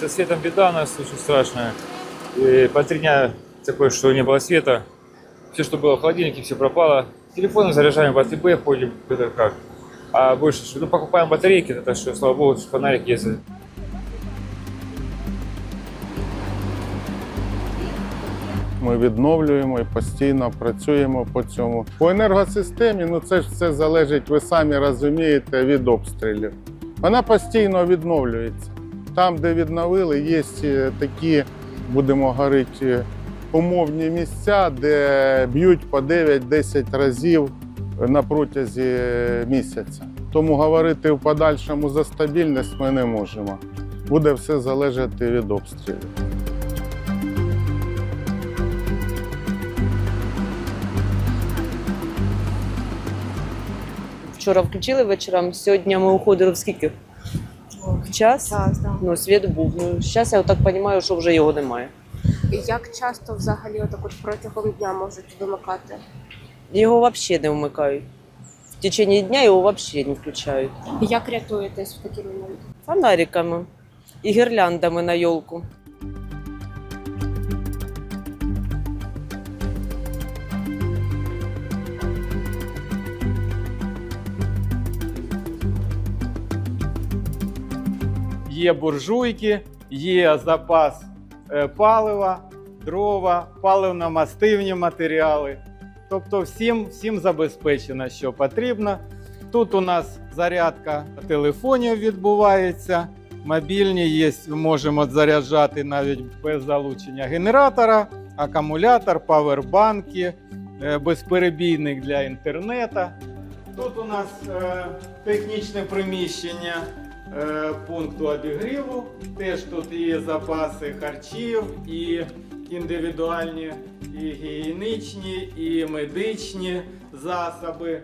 Со светом беда у нас очень страшная. И по три дня такое, что не было света. Все, что было в холодильнике, все пропало. Телефоны заряжаем в АТБ, ходим, это как. А больше, что- ну, покупаем батарейки, это что, слава богу, фонарик ездит. Ми відновлюємо і постійно працюємо по цьому. По енергосистемі, ну це ж все залежить, ви самі розумієте, від обстрілів. Вона постійно відновлюється. Там, де відновили, є е, такі, будемо говорити, умовні місця, де б'ють по 9-10 разів на протязі місяця. Тому говорити в подальшому за стабільність ми не можемо. Буде все залежати від обстрілів. Вчора включили вечором, сьогодні ми уходили в скільки? Час? Час, да. Ну, світ був. Ну, зараз я так розумію, що вже його немає. І Як часто взагалі отак от протягом дня можуть вимикати? Його взагалі не вмикають. В течение дня його взагалі не включають. Як рятуєтесь в такі моменти? Фонариками і гірляндами на йолку. Є буржуйки, є запас е, палива, дрова, паливно-мастивні матеріали. Тобто всім, всім забезпечено, що потрібно. Тут у нас зарядка телефонів відбувається. Мобільні є, можемо заряджати навіть без залучення генератора, акумулятор, павербанки, е, безперебійник для інтернету. Тут у нас е, технічне приміщення пункту обігріву. Теж тут є запаси харчів і індивідуальні, і гігієнічні, і медичні засоби.